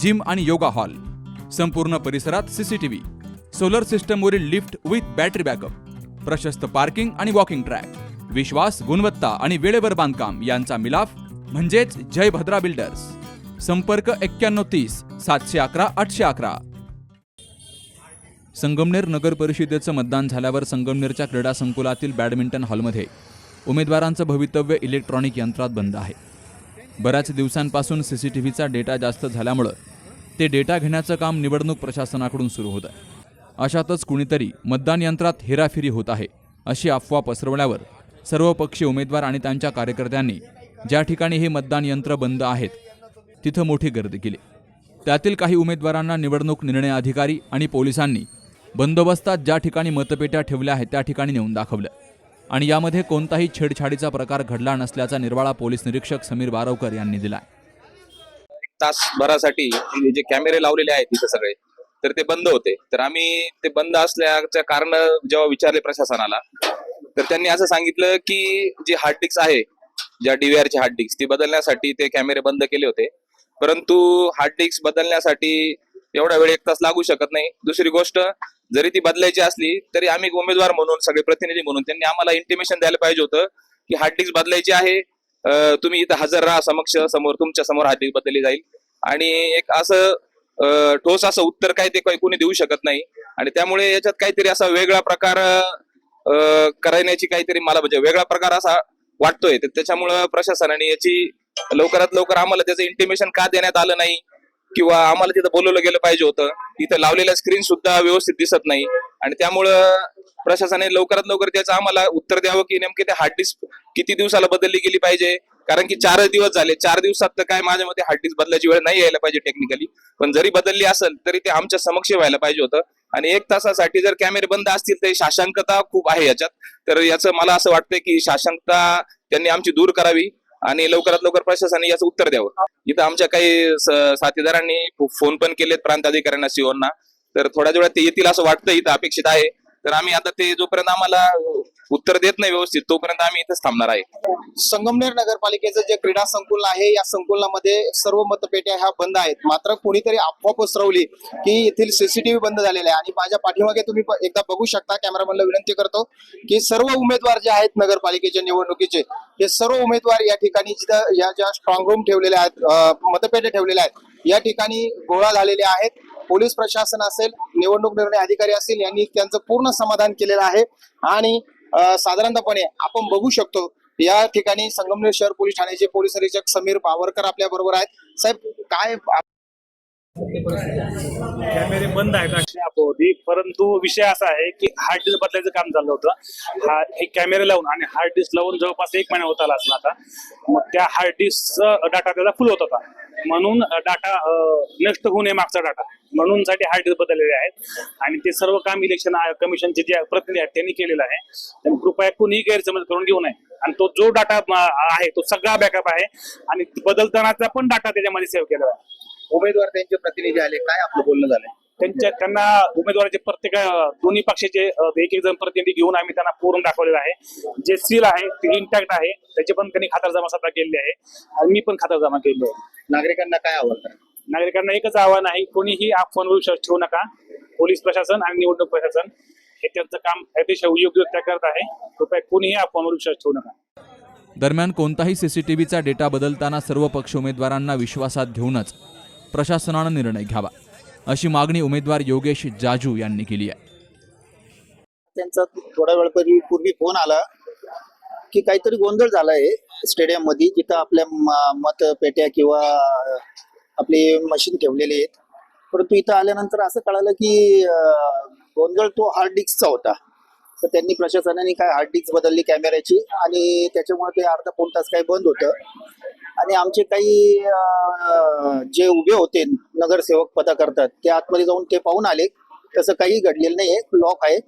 Gym आणि yoga hall. संपूर्ण परिसरात सीसीटीव्ही सोलर सिस्टमवरील लिफ्ट विथ बॅटरी बॅकअप प्रशस्त पार्किंग आणि वॉकिंग ट्रॅक विश्वास गुणवत्ता आणि वेळेवर बांधकाम यांचा मिलाफ म्हणजेच जय भद्रा बिल्डर्स संपर्क एक्क्याण्णव तीस सातशे अकरा आठशे अकरा. संगमनेर नगर परिषदेचं मतदान झाल्यावर संगमनेरच्या क्रीडा संकुलातील बॅडमिंटन हॉलमध्ये उमेदवारांचं भवितव्य इलेक्ट्रॉनिक यंत्रात बंद आहे. बऱ्याच दिवसांपासून सी सी टी व्हीचा डेटा जास्त झाल्यामुळं ते डेटा घेण्याचं काम निवडणूक प्रशासनाकडून सुरू होतं अशातच कुणीतरी मतदान यंत्रात हेराफेरी होत आहे अशी अफवा पसरवल्यावर सर्वपक्षीय उमेदवार आणि त्यांच्या कार्यकर्त्यांनी ज्या ठिकाणी हे मतदान यंत्र बंद आहेत तिथं मोठी गर्दी केली. त्यातील काही उमेदवारांना निवडणूक निर्णय अधिकारी आणि पोलिसांनी बंदोबस्तात ज्या ठिकाणी मतपेट्या ठेवल्या आहेत त्या ठिकाणी नेऊन दाखवल्या आणि यामध्ये कोणताही छेडछाडीचा प्रकार घडला नसल्याचा निर्वाळा पोलीस निरीक्षक समीर बारवकर यांनी दिला तासभरासाठी जे कॅमेरे लावलेले आहेत तिथे सगळे तर ते बंद होते. तर आम्ही ते बंद असल्याचं कारण जेव्हा विचारले प्रशासनाला तर त्यांनी असं सांगितलं की जी हार्ड डिस्क आहे ज्या डीव्हीआरची ची हार्ड डिस्क ती बदलण्यासाठी ते कॅमेरे बंद केले होते. परंतु हार्ड डिस्क बदलण्यासाठी एवढा वेळ एक तास लागू शकत नाही. दुसरी गोष्ट जरी ती बदलायची असली तरी आम्ही उमेदवार म्हणून सगळे प्रतिनिधी म्हणून त्यांनी आम्हाला इंटिमेशन द्यायला पाहिजे होतं की हार्ड डिस्क बदलायची आहे. तुम्ही इथं हजर राहा समक्ष समोर तुमच्यासमोर हार्ड डिस्क बदलली जाईल. आणि एक असं ठोस असं उत्तर काय ते काही कोणी देऊ शकत नाही. आणि त्यामुळे याच्यात काहीतरी असा वेगळा प्रकार करण्याची काहीतरी मला म्हणजे वेगळा प्रकार असा वाटतोय. तर त्याच्यामुळं प्रशासनाने याची लवकरात लवकर आम्हाला त्याचं इंटिमेशन का देण्यात आलं नाही? किंवा आम्हाला तिथं बोलवलं गेलं पाहिजे होतं. इथं लावलेल्या स्क्रीन सुद्धा व्यवस्थित दिसत नाही. आणि त्यामुळं प्रशासनाने लवकरात लवकर त्याचं आम्हाला उत्तर द्यावं की नेमके ते हार्ड डिस्क किती दिवसाला बदलली गेली पाहिजे. कारण की चार दिवस झाले. चार दिवसात तर काय माझ्या मते हार्ड डिस्क बदलायची वेळ नाही यायला पाहिजे टेक्निकली पण जरी बदलली असेल तरी ते आमच्या समक्ष व्हायला पाहिजे होतं. आणि एक तासासाठी जर कॅमेरे बंद असतील तर शाशांकता खूप आहे याच्यात. तर याचं मला असं वाटतंय की शाशांकता त्यांनी आमची दूर करावी. आणि लवकरात लवकर प्रशासनाने याचं उत्तर द्यावं. इथं आमच्या काही साथीदारांनी फोन पण केलेत प्रांत अधिकाऱ्यांना सीओना तर थोड्या वेळात ते येतील असं वाटतं इथं अपेक्षित आहे. तर आम्ही आता ते जोपर्यंत आम्हाला उत्तर देत नाही व्यवस्थित तोपर्यंत आम्ही इथेच थांबणार आहे. संगमनेर नगरपालिकेचं जे क्रीडा संकुल आहे या संकुलामध्ये सर्व मतपेट्या ह्या बंद आहेत. मात्र कोणीतरी अफवा पसरवली की येथील सीसीटीव्ही बंद झालेले आहे. आणि माझ्या पाठीमागे तुम्ही एकदा बघू शकता कॅमेरामॅनला विनंती करतो की सर्व उमेदवार जे आहेत नगरपालिकेच्या निवडणुकीचे हे सर्व उमेदवार या ठिकाणी जिथं या ज्या स्ट्रॉंग रूम ठेवलेल्या आहेत मतपेट्या ठेवलेल्या आहेत या ठिकाणी गोळा झालेले आहेत. पोलीस प्रशासन असेल निवडणूक निर्णय अधिकारी असेल यांनी त्यांचं पूर्ण समाधान केलेलं आहे. आणि साधारणतःपणे आपण बघू शकतो या ठिकाणी संगमनेर शहर पोलीस ठाण्याचे पोलीस निरीक्षक समीर पावरकर आपल्या बरोबर आहेत. साहेब काय कॅमेरे बंद आहेत होती परंतु विषय असा आहे की हार्ड डिस्क बदलायचं काम चाललं होतं. हा हे कॅमेरे लावून आणि हार्ड डिस्क लावून जवळपास एक महिना होत आला असला आता. मग त्या हार्ड डिस्कचा डाटा त्याचा फुल होत होता. म्हणून डाटा नष्ट होऊ नये मागचा डाटा म्हणून साठी हार्ड डिस्क बदललेले आहेत. आणि ते सर्व काम इलेक्शन कमिशनचे जे प्रतिनिधी आहेत त्यांनी केलेलं आहे. त्यांनी कृपया कोणीही गैरसमज करून घेऊ नये. आणि तो जो डाटा आहे तो सगळा बॅकअप आहे. आणि बदलतानाचा पण डाटा त्याच्यामध्ये सेव्ह केलेला आहे. उमेदवार त्यांचे प्रतिनिधी आले काय आपलं बोलणं झालंय? त्यांच्या त्यांना उमेदवाराचे प्रत्येक दोन्ही पक्षाचे एक एक जण प्रतिनिधी घेऊन आम्ही त्यांना पूर्ण दाखवलेलं आहे. जे सील आहे ते इंटॅक्ट आहे. त्याचे पण त्यांनी खातरजमा स्वतः केलेली आहे. आणि मी पण खातरजमा केलेली आहे. नागरिकांना काय आवडतं नागरिकांना एकच आव्हान आहे कोणीही फोनवर विश्वास ठेवू नका. पोलीस प्रशासन आणि निवडणूक प्रशासन हे त्यांचं काम अतिशय योग्यरित्या करत आहे. कृपया कोणीही फोनवर विश्वास ठेवू नका. दरम्यान कोणताही सीसीटीव्हीचा डेटा बदलताना सर्व पक्ष उमेदवारांना विश्वासात घेऊनच प्रशासनानं निर्णय घ्यावा. अशी मागणी उमेदवार योगेश जाजू यांनी केली आहे. त्यांचा थोडा वेळ पूर्वी फोन आला की काहीतरी गोंधळ झालाय स्टेडियममध्ये जिथं आपल्या मतपेट्या किंवा आपले मशीन ठेवलेले आहेत. परंतु इथं आल्यानंतर असं कळालं की गोंधळ तो हार्ड डिस्कचा होता. तर त्यांनी प्रशासनाने काय हार्ड डिस्क बदलली कॅमेऱ्याची आणि त्याच्यामुळे ते अर्धा पाऊन तास काही बंद होतं. आणि आमचे काही जे उभे होते नगरसेवक पदा करतात ते आतमध्ये जाऊन ते पाहून आले. तसं काही घडलेलं नाहीये लॉक आहे.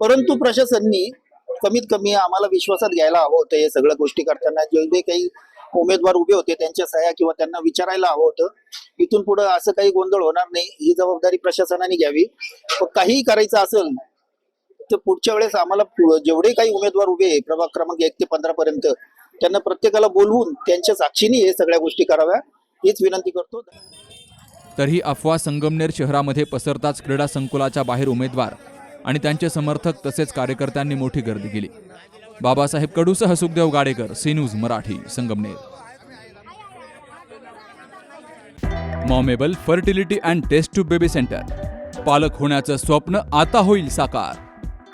परंतु प्रशासनाने कमीत कमी आम्हाला विश्वासात घ्यायला हवं होतं हे सगळ्या गोष्टी करताना. जे जे काही उमेदवार उभे होते त्यांच्या सह्या किंवा त्यांना विचारायला हवं होतं. इथून पुढे असं काही गोंधळ होणार नाही ही जबाबदारी प्रशासनाने घ्यावी. काही काहीही करायचं असेल तर पुढच्या वेळेस आम्हाला जेवढे काही उमेदवार उभे आहे प्रभाग क्रमांक एक ते पंधरा पर्यंत त्यांना प्रत्येकाला बोलवून त्यांच्या साक्षीने हे सगळ्या गोष्टी कराव्या हीच विनंती करतो. तरीही अफवा संगमनेर शहरामध्ये पसरताच क्रीडा संकुलाच्या बाहेर उमेदवार आणि त्यांचे समर्थक तसेच कार्यकर्त्यांनी मोठी गर्दी केली. Babasaheb कडूसह Sukhdev Gadekar C news Marathi Sangamner. Momable fertility and test tube baby centre. पालक होण्याचं स्वप्न आता होईल साकार.